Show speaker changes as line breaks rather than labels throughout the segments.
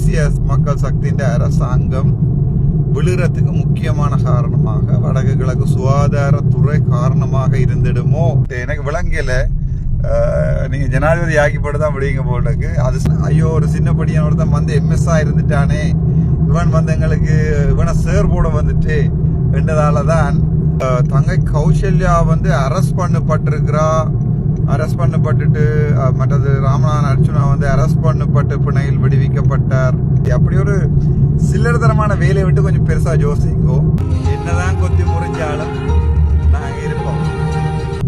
தேசிய மக்கள் சக்தியின் அரசாங்கம் விழுறதுக்கு முக்கியமான காரணமாக வடக்கு கிழக்கு சுகாதாரத்துறை காரணமாக இருந்திடுமோ எனக்கு விளங்கல நீங்கள் நீங்க ஜனாதிபதி ஆக்கிப்பட்டு தான் விடுவீங்க போட்டுக்கு அது ஐயோ ஒரு சின்ன படியான ஒருத்தன் வந்து எம்எஸ்ஆ இருந்துட்டானே இவன் வந்து எங்களுக்கு இவனை சேர் போட வந்துட்டு என்றதால தான் தங்கை கௌசல்யா வந்து அரெஸ்ட் பண்ணப்பட்டிருக்கிறா அரெஸ்ட் பண்ணப்பட்டுட்டு மற்றது ராமநாதன் அர்ஜுனா வந்து அரெஸ்ட் பண்ணப்பட்டு பிணையில் விடுவிக்கப்பட்டார். அப்படி ஒரு சில்லறதனமான வேலையை விட்டு கொஞ்சம் பெருசா யோசிங்கோ. என்னதான் கொத்தி முறிஞ்சாலும் நாங்கள் இருப்போம்.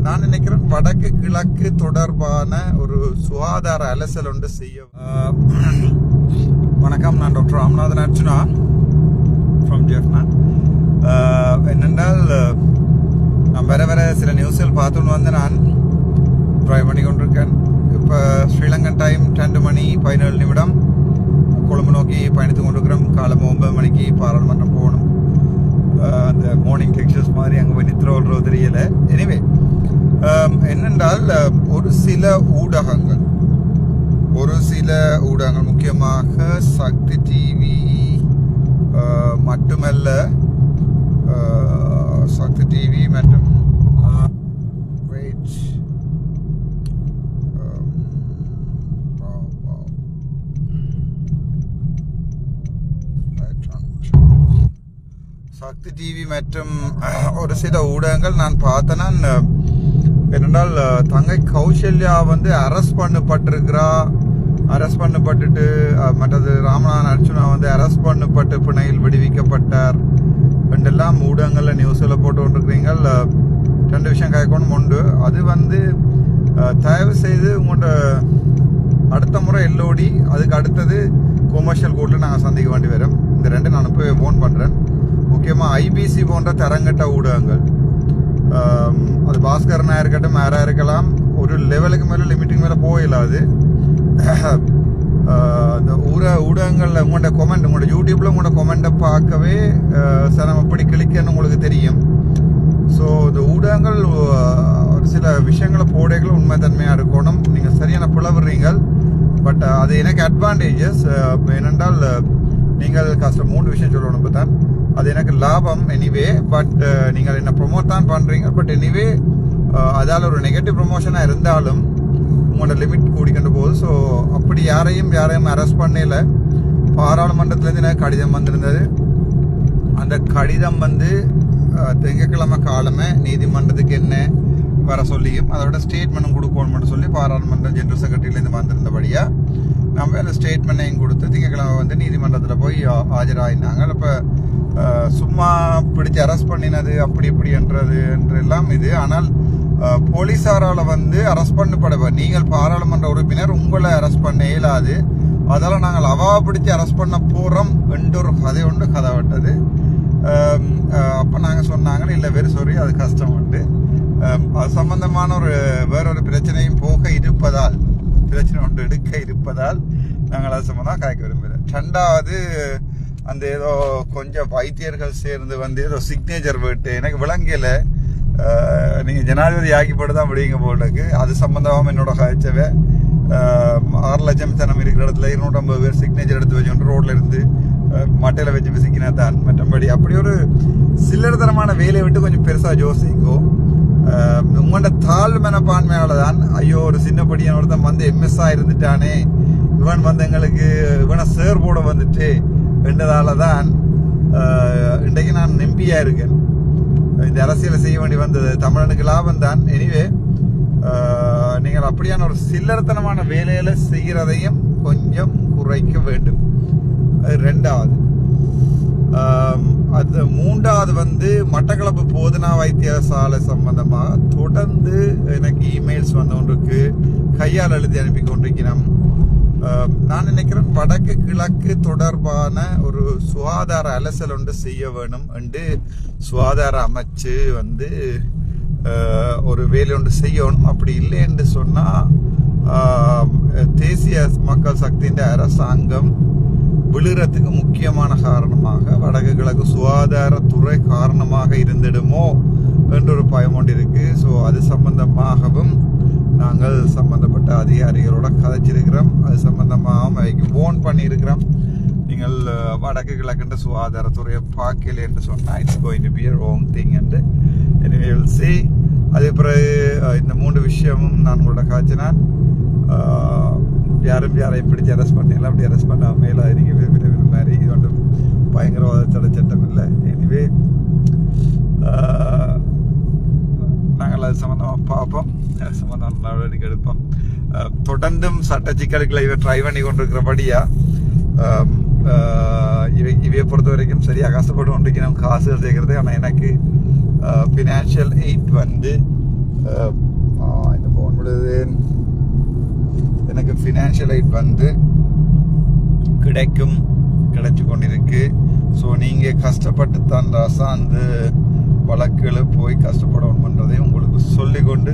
நான் நினைக்கிறேன் வடக்கு கிழக்கு தொடர்பான ஒரு சுகாதார அலசல் ஒன்று செய்ய வணக்கம் நான் டாக்டர் ராமநாதன் அர்ஜுனா ஃப்ரம் ஜெஃப்னாத் என்னென்றால் நான் வேற வேற சில நியூஸ்கள் பார்த்துன்னு வந்து நான். ட்ரை பண்ணி கொண்டிருக்கேன் இப்போ ஸ்ரீலங்கன் டைம் ரெண்டு மணி பதினேழு நிமிடம். கொழும்பு நோக்கி பயணித்து கொண்டிருக்கிறோம். காலம் ஒன்பது மணிக்கு பாராளுமன்றம் போகணும். அந்த மார்னிங் டெக்ஸ்டர்ஸ் மாதிரி அங்கே போய் நித்திர தெரியலை. எனிவே என்னென்றால் ஒரு சில ஊடகங்கள். ஒரு சில ஊடகங்கள். முக்கியமாக சக்தி டிவி மட்டுமல்ல சக்தி டிவி மற்றும் சக்தி டிவி மற்றும் ஒரு சில ஊடகங்கள் நான் பார்த்தேன்னா அஹ், என்னென்றால் தங்கை கௌசல்யா வந்து அரெஸ்ட் பண்ணப்பட்டிருக்கிறா. அரெஸ்ட் பண்ணப்பட்டுட்டு மற்றது ராமநாதன் அர்ச்சுனா வந்து அரெஸ்ட் பண்ணப்பட்டு பிணையில் விடுவிக்கப்பட்டார். ரெண்டெல்லாம் ஊடகங்களில் நியூஸில் போட்டு கொண்டிருக்கிறீங்க ரெண்டு விஷயம் கேட்கணும் உண்டு. அது வந்து தயவு செய்து உங்களோட அடுத்த முறை எல்லோடி அதுக்கு அடுத்தது கொமர்ஷியல் கோர்ட்டில் நாங்கள் சந்திக்க வேண்டி வரும். இந்த ரெண்டு நான் இப்போ ஃபோன் பண்ணுறேன் முக்கியமாக ஐபிசி போன்ற தரங்கட்ட ஊடகங்கள். அது பாஸ்கரனாக இருக்கட்டும் யாரா இருக்கலாம் ஒரு லெவலுக்கு மேலே லிமிட்டுக்கு மேலே போயிடாது இந்த ஊர ஊடகங்களில் உங்களோட கொமெண்ட் உங்களோட யூடியூப்பில் உங்களோட கொமெண்ட்டை பார்க்கவே சார் சிரமம். எப்படி கிளிக்கன்னு உங்களுக்கு தெரியும். ஸோ இந்த ஊடகங்கள் ஒரு சில விஷயங்களை போடைகள் உண்மைத்தன்மையாக இருக்கணும். நீங்கள் சரியான பிளவுறீங்கள் பட் அது எனக்கு அட்வான்டேஜஸ் ஏனென்றால் நீங்கள் கஷ்டம் மூன்று விஷயம் சொல்லணும் இப்போ தான் அது எனக்கு லாபம் எனிவே பட் uh, நீங்கள் என்ன ப்ரொமோட் தான் பண்ணுறீங்க பட் எனிவே uh, அதால் ஒரு நெகட்டிவ் ப்ரொமோஷனாக இருந்தாலும் உங்களோட லிமிட் கூடிக்கொண்டு போகுது. ஸோ அப்படி யாரையும் யாரையும் அரெஸ்ட் பண்ணல. பாராளுமன்றத்துலேருந்து எனக்கு கடிதம் வந்திருந்தது. அந்த கடிதம் வந்து திங்கக்கிழமை திங்கட்கிழமை காலமே நீதிமன்றத்துக்கு என்ன வர சொல்லியும் அதோட ஸ்டேட்மெண்ட்டும் கொடுக்கணும்னு சொல்லி பாராளுமன்ற ஜெனரல் செக்ரட்டரியிலேருந்து வந்திருந்தபடியாக நம்ம அந்த ஸ்டேட்மெண்ட்டையும் கொடுத்து திங்கக்கிழமை வந்து நீதிமன்றத்தில் போய் ஆ- ஆஜராயினாங்க. இப்போ சும்மா பிடிச்சு அரெஸ்ட் பண்ணினது அப்படி இப்படி என்றது என்றெல்லாம் இது. ஆனால் போலீஸாரால் வந்து அரெஸ்ட் பண்ணப்பட நீங்கள் பாராளுமன்ற உறுப்பினர் உங்களை அரெஸ்ட் பண்ண இயலாது. அதெல்லாம் நாங்கள் அவா பிடிச்சு அரெஸ்ட் பண்ண போகிறோம் என்ற கதை ஒன்று கதை விட்டது. அப்போ நாங்கள் சொன்னாங்கன்னு இல்லை சொன்னாங்க இல்ல சாரி அது கஷ்டம் உண்டு. அது சம்பந்தமான ஒரு வேறொரு பிரச்சனையும் போக இருப்பதால் பிரச்சனை ஒன்று எடுக்க இருப்பதால் நாங்கள் அது சம்பந்தம் காய்க்க விரும்புகிறோம். ரெண்டாவது அந்த ஏதோ கொஞ்சம் வைத்தியர்கள் சேர்ந்து வந்து ஏதோ சிக்னேச்சர் போயிட்டு எனக்கு விளங்கல. நீங்கள் ஜனாதிபதி ஆக்கிப்பட்டு தான் விடுவீங்க போட்டுக்கு அது சம்மந்தமாக என்னோட காய்ச்சவை. ஆறு லட்சம் தனம் இருக்கிற இடத்துல இருநூற்றம்பது பேர் சிக்னேச்சர் எடுத்து வச்சுட்டு ரோட்டில் இருந்து மட்டையில் வச்சு விசிக்கினா தான் மற்றபடி அப்படி ஒரு சில்லறதனமான வேலையை விட்டு கொஞ்சம் பெருசாக யோசிங்கோ. உங்களோட தாழ் மனப்பான்மையால் தான் ஐயோ ஒரு சின்ன படியான ஒருத்தன் வந்து எம்எஸ்ஆ இருந்துட்டானே. இவன் வந்து எங்களுக்கு இவனை சேர் போட வந்துட்டு என்றதால தான் இன்றைக்கு நான் நம்பியா இருக்கேன். இந்த அரசியலை செய்ய வேண்டி வந்தது தமிழனுக்கு லாபம் தான் எனிவே நீங்கள் அப்படியான ஒரு சில்லறத்தனமான வேலையில் செய்கிறதையும் கொஞ்சம் குறைக்க வேண்டும். அது ரெண்டாவது. அது மூன்றாவது வந்து மட்டக்களப்பு போதனா வைத்தியசாலை சம்பந்தமாக தொடர்ந்து எனக்கு இமெயில்ஸ் வந்து கொண்டிருக்கு கையால் எழுதி அனுப்பி கொண்டிருக்கிறோம். நான் நினைக்கிறேன் வடக்கு கிழக்கு தொடர்பான ஒரு சுகாதார அலசல் ஒன்று செய்ய வேணும் என்று சுகாதார அமைச்சு வந்து ஒரு வேலை ஒன்று செய்யணும். அப்படி இல்லை என்று சொன்னால் தேசிய மக்கள் சக்தியின் அரசாங்கம் விழுறதுக்கு முக்கியமான காரணமாக வடக்கு கிழக்கு சுகாதாரத்துறை காரணமாக இருந்திடுமோ என்ற ஒரு பயம் ஒன்று இருக்குது ஸோ அது சம்பந்தமாகவும் நாங்கள் சம்பந்தப்பட்ட அதிகாரிகளோட கதைச்சிருக்கிறோம். அது சம்பந்தமாகவும் அவைக்கு ஃபோன் பண்ணியிருக்கிறோம். நீங்கள் வடக்கு கிழக்குன்ற சுகாதாரத்துறையை பார்க்கல என்று சொன்னால் it's going to be wrong thing என்று. எனவே சி see. அதே பிறகு இந்த மூன்று விஷயமும் நான் உங்களோட காய்ச்சினால் யாரும் யாரையும் பிடிச்சி அரெஸ்ட் பண்ணல. அப்படி அரெஸ்ட் பண்ணாமல் மேலே நீங்கள் விரும்பின மாதிரி இது ஒன்றும் பயங்கரவாத தடை சட்டம் இல்லை. எனிவே நாங்கள் அது சம்மந்தமாக பார்ப்போம். அது சம்மந்தமாக நடவடிக்கை எடுப்போம். தொடர்ந்தும் சட்ட சிக்கல்களை இவை ட்ரை பண்ணி கொண்டிருக்கிறபடியா இவை இவையை பொறுத்த வரைக்கும் சரியாக கஷ்டப்பட்டு கொண்டிருக்கணும் காசுகள் சேர்க்கறது ஆனால் எனக்கு ஃபினான்ஷியல் எயிட் வந்து இந்த ஃபோன் விடுது. எனக்கு ஃபினான்ஷியல் எயிட் வந்து கிடைக்கும் கிடைச்சி கொண்டிருக்கு. ஸோ நீங்கள் கஷ்டப்பட்டு தான் ராசா அந்த வழக்குகளை போய் கஷ்டப்படணுன்றதை உங்களுக்கு சொல்லிக்கொண்டு